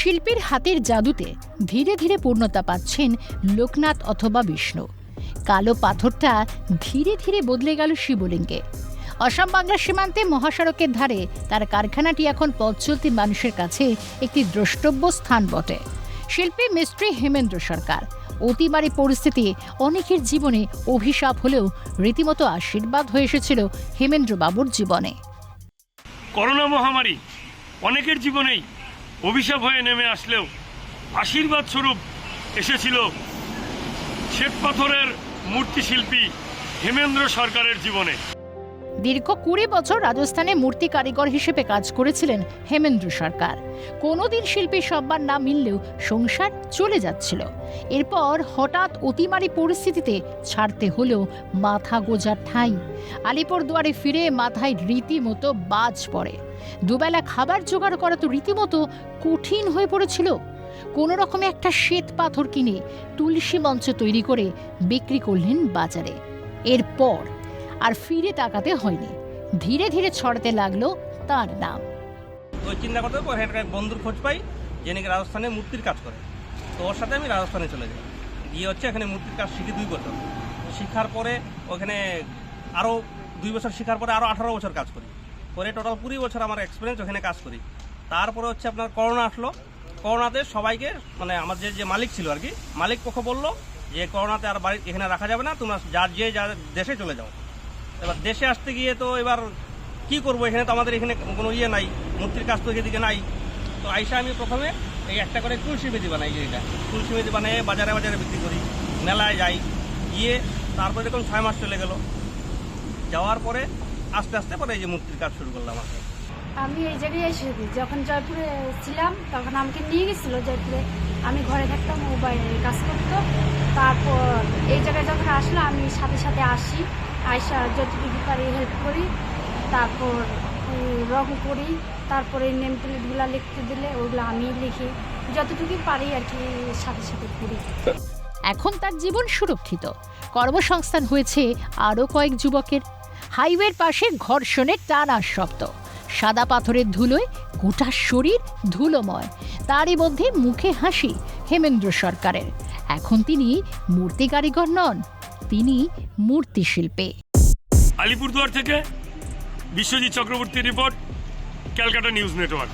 শিল্পীর হাতের জাদুতে ধীরে ধীরে পূর্ণতা পাচ্ছেন লোকনাথ অথবা বিষ্ণু। কালো পাথরটা ধীরে ধীরে বদলে গেল শিবলিঙ্গে। অসম বাংলা সীমান্তে মহাসড়কের ধারে তার কারখানাটি এখন পথ চলতি মানুষের কাছে একটি দ্রষ্টব্য স্থান বটে। শিল্পী মিস্ত্রি হেমেন্দ্র সরকার, অতিমারী পরিস্থিতি অনেকের জীবনে অভিশাপ হলেও রীতিমতো আশীর্বাদ হয়ে এসেছিল হেমেন্দ্র বাবুর জীবনে। করোনা মহামারী অনেকের জীবনেই অভিশাপ হয়ে নেমে আসলেও আশীর্বাদ স্বরূপ এসেছিল শ্বেতপাথরের মূর্তিশিল্পী হেমেন্দ্র সরকারের জীবনে। দীর্ঘ কুড়ি বছর রাজস্থানে মূর্তি কারিগর হিসেবে কাজ করেছিলেন হেমেন্দ্র সরকার। কোনোদিন শিল্পী সব্বার না মিললেও সংসার চলে যাচ্ছিল। এরপর হঠাৎ অতিমারি পরিস্থিতিতে ছাড়তে হলেও মাথা গোজার ঠাঁই। আলিপুরদুয়ারে ফিরে মাথায় রীতিমতো বাজ পড়ে। দুবেলা খাবার জোগাড় করা তো রীতিমতো কঠিন হয়ে পড়েছিল। কোনো রকমে একটা শ্বেত পাথর কিনে তুলসী মঞ্চ তৈরি করে বিক্রি করলেন বাজারে। এরপর আর ফিরে তাকাতে হয়নি। ধীরে ধীরে ছড়াতে লাগল তার নাম। ওই চিন্তা করতে ওখানে একটা বন্ধুর খোঁজ পাই যে নাকি রাজস্থানে মূর্তির কাজ করে। তো ওর সাথে আমি রাজস্থানে চলে যাই। গিয়ে হচ্ছে এখানে মূর্তির কাজ শিখি দুই বছর। শিখার পরে ওখানে আরও দুই বছর শেখার পরে আরও আঠারো বছর কাজ করি। করে টোটাল কুড়ি বছর আমার এক্সপিরিয়েন্স ওখানে কাজ করি। তারপরে হচ্ছে আপনার করোনা আসলো। করোনাতে সবাইকে মানে আমার যে যে মালিক ছিল আর কি, মালিক পক্ষ বলল যে, করোনাতে আর বাড়ি, এখানে রাখা যাবে না, তোমরা যার যে, যার দেশে চলে যাও। এবার দেশে আসতে গিয়ে তো এবার কি করব? এখানে তো আমাদের এখানে কোনো ইয়ে নাই, মূর্তির কাজ তো এদিকে নাই। তো আইসা আমি প্রথমে এই একটা করে তুলসী মেদি বানাই এটা। তুলসী মেদি বানিয়ে বাজারে বাজারে বিক্রি করি, মেলায় যাই। গিয়ে তারপরে দেখুন ছয় মাস চলে গেল, যাওয়ার পরে আস্তে আস্তে পরে এই যে মূর্তির কাজ শুরু করলাম আর কি। আমি এই জায়গায় এসেছি যখন জয়পুরে ছিলাম, তখন আমাকে নিয়ে গেছিল জয়পুরে। আমি ঘরে থাকতাম ও বাইরে কাজ করতো। তারপর এই জায়গায় যখন আসলো আমি সাথে সাথে আসি আয়সা যতটুকু পারি হেল্প করি, তারপর রং করি, তারপরে নেম প্লেটগুলো লিখতে দিলে ওগুলো আমি লিখি। যতটুকু পারি আর কি সাথে সাথে করি। এখন তার জীবন সুরক্ষিত। কর্মসংস্থান হয়েছে আরও কয়েক যুবকের। হাইওয়ের পাশে ঘর্ষণের টানার শব্দ। সাদা পাথরের ধুলোয় গোটা শরীর ধুলোময়। তারই মধ্যে মুখে হাসি হেমেন্দ্র সরকারের। এখন তিনি মূর্তি কারিগর নন, তিনি মূর্তি শিল্পে আলিপুরদুয়ার থেকে Biswajit Chakraborty report, Calcutta news network.